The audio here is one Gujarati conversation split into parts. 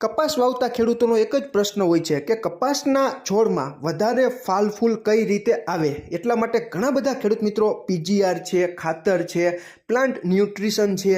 કપાસ વાવતા ખેડૂતોનો એક જ પ્રશ્ન હોય છે કે કપાસના છોડમાં વધારે ફાલ ફૂલ કઈ રીતે આવે? એટલા માટે ઘણા બધા ખેડૂત મિત્રો પીજીઆર છે, ખાતર છે, પ્લાન્ટ ન્યુટ્રિશન છે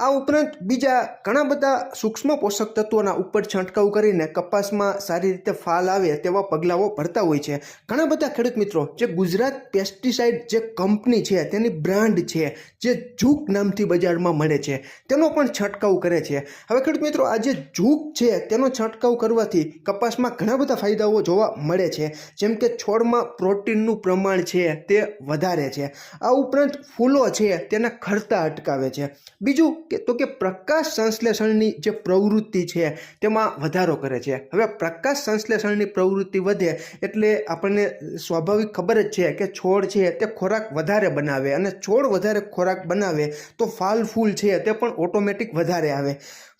આ ઉપરાંત બીજા ઘણા બધા સૂક્ષ્મ પોષક તત્વોના ઉપર છંટકાવ કરીને કપાસમાં સારી રીતે ફાલ આવે તેવા પગલાઓ ભરતા હોય છે. ઘણા બધા ખેડૂત મિત્રો, જે ગુજરાત પેસ્ટિસાઇડ જે કંપની છે, તેની બ્રાન્ડ છે, જે ઝૂક નામથી બજારમાં મળે છે, તેનો પણ છંટકાવ કરે છે. હવે ખેડૂત મિત્રો, આ જે ઝૂક છે, તેનો છંટકાવ કરવાથી કપાસમાં ઘણા બધા ફાયદાઓ જોવા મળે છે. જેમ કે છોડમાં પ્રોટીનનું પ્રમાણ છે, તે વધારે છે. આ ઉપરાંત ફૂલો છે, તેના ખરતા અટકાવે છે. બીજું કે તો કે પ્રકાશ સંશ્લેષણની જે પ્રવૃત્તિ છે તેમાં વધારો કરે છે. હવે પ્રકાશ સંશ્લેષણની પ્રવૃત્તિ વધે એટલે આપણને સ્વાભાવિક ખબર જ છે કે છોડ છે તે ખોરાક વધારે બનાવે અને છોડ વધારે ખોરાક બનાવે તો ફાલ ફૂલ છે તે પણ ઓટોમેટિક વધારે આવે.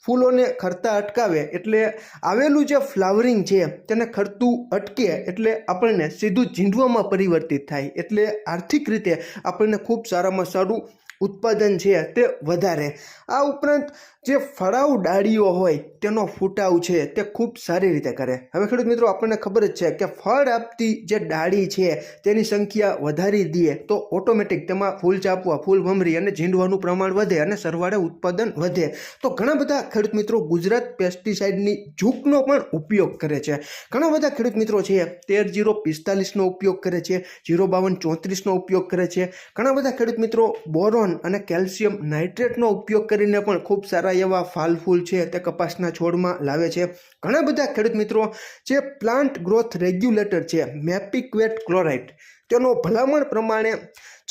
ફૂલોને ખરતા અટકાવે એટલે આવેલું જે ફ્લાવરિંગ છે તેને ખરતું અટકે એટલે આપણને સીધું ઝીંડવામાં પરિવર્તિત થાય. એટલે આર્થિક રીતે આપણને ખૂબ સારામાં સારું ઉત્પાદન છે તે વધારે. આ ઉપરાંત જે ફળાઉ ડાળીઓ હોય તેનો ફૂટાવ છે તે ખૂબ સારી રીતે કરે. હવે ખેડૂત મિત્રો, આપણને ખબર જ છે કે ફળ આપતી જે ડાળી છે તેની સંખ્યા વધારી દઈએ તો ઓટોમેટિક તેમાં ફૂલ ચાપવા, ફૂલ ભમરી અને ઝીંડવાનું પ્રમાણ વધે અને સરવાળે ઉત્પાદન વધે. તો ઘણા બધા ખેડૂત મિત્રો ગુજરાત પેસ્ટિસાઇડની ઝૂકનો પણ ઉપયોગ કરે છે. ઘણા બધા ખેડૂત મિત્રો છે તેર જીરો પિસ્તાલીસનો ઉપયોગ કરે છે, જીરો બાવન ચોત્રીસનો ઉપયોગ કરે છે. ઘણા બધા ખેડૂત મિત્રો, બોરોન અને કેલ્શિયમ નાઇટ્રેટનો ઉપયોગ કરીને પણ ખૂબ સારા એવા ફાલ ફૂલ છે તે કપાસના છોડમાં લાવે છે. ઘણા બધા ખેડૂત મિત્રો જે પ્લાન્ટ ગ્રોથ રેગ્યુલેટર છે મેપિક્વેટ ક્લોરાઇડ તેનો ભલામણ પ્રમાણે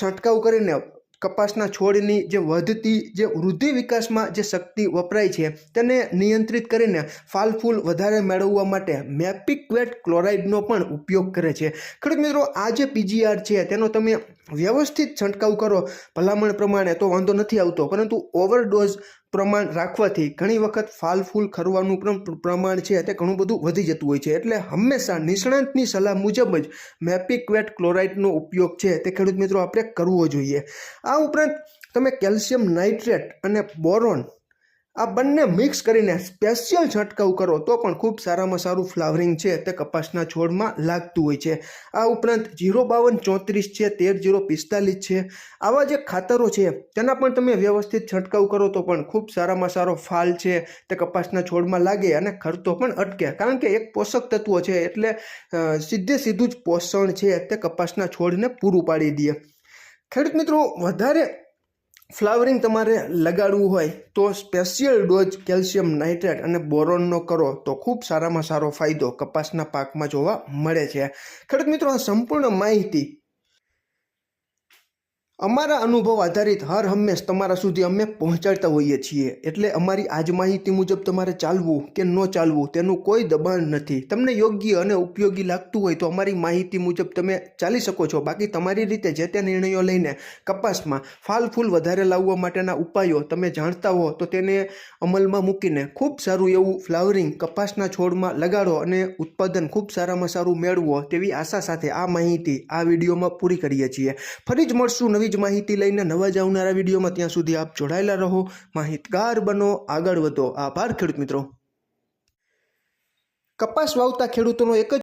છંટકાવ કરીને કપાસના છોડની જે વધતી જે વૃદ્ધિ વિકાસમાં જે શક્તિ વપરાય છે, તેને નિયંત્રિત કરીને ફાલ ફૂલ વધારે મેળવવા માટે મેપિક્વેટ ક્લોરાઇડનો પણ ઉપયોગ કરે છે. ખેડૂત મિત્રો, આ જે પીજીઆર છે, તેનો તમે વ્યવસ્થિત છંટકાવ કરો. ભલામણ પ્રમાણે તો વાંધો નથી આવતો, પરંતુ ઓવરડોઝ પ્રમાણ રાખવાથી ઘણી વખત ફાલ ફૂલ ખરવાનું પણ પ્રમાણ છે તે ઘણું બધું વધી જતું હોય છે. એટલે હંમેશા નિષ્ણાંતની સલાહ મુજબ જ મેપિક્વેટ ક્લોરાઇડનો ઉપયોગ છે તે ખેડૂત મિત્રો આપણે કરવો જોઈએ. આ ઉપરાંત તમે કેલ્શિયમ નાઇટ્રેટ અને બોરોન આ બંને મિક્સ કરીને સ્પેશિયલ છંટકાવ કરો તો પણ ખૂબ સારામાં સારું ફ્લાવરિંગ છે તે કપાસના છોડમાં લાગતું હોય છે. આ ઉપરાંત જીરો બાવન ચોત્રીસ છે, તેર જીરો પિસ્તાલીસ છે. આવા જે ખાતરો છે તેના પણ તમે વ્યવસ્થિત છંટકાવ કરો તો પણ ખૂબ સારામાં સારો ફાલ છે તે કપાસના છોડમાં લાગે અને ખર્ચો પણ અટકે. કારણ કે એક પોષક તત્વો છે એટલે સીધે સીધું જ પોષણ છે તે કપાસના છોડને પૂરું પાડી દે. ખેડૂત મિત્રો, વધારે ફ્લાવરિંગ તમારે લગાડવું હોય તો સ્પેશિયલ ડોઝ કેલ્શિયમ નાઇટ્રેટ અને બોરોનનો કરો તો ખૂબ સારામાં સારો ફાયદો કપાસના પાકમાં જોવા મળે છે. ખેડૂત મિત્રો, આ સંપૂર્ણ માહિતી અમારા અનુભવ આધારિત હર હંમેશ તમારા સુધી અમે પહોંચાડતા હોઈએ છીએ. એટલે અમારી આજ માહિતી મુજબ તમારે ચાલવું કે ન ચાલવું તેનું કોઈ દબાણ નથી. તમને યોગ્ય અને ઉપયોગી લાગતું હોય તો અમારી માહિતી મુજબ તમે ચાલી શકો છો. બાકી તમારી રીતે જે તે નિર્ણયો લઈને કપાસમાં ફાલ ફૂલ વધારે લાવવા માટેના ઉપાયો તમે જાણતા હો તો તેને અમલમાં મૂકીને ખૂબ સારું એવું ફ્લાવરિંગ કપાસના છોડમાં લગાડો અને ઉત્પાદન ખૂબ સારામાં સારું મેળવો તેવી આશા સાથે આ માહિતી આ વિડીયોમાં પૂરી કરીએ છીએ. ફરી જ મળશું નવી જ માહિતી લઈને નવા જ આવનારા વિડીયોમાં ત્યાં સુધી આપ જોડાયેલા રહો. માહિતગાર બનો, આગળ વધો. આભાર ખેડૂત મિત્રો. કપાસ વાવતા ખેડૂતોનો એક જ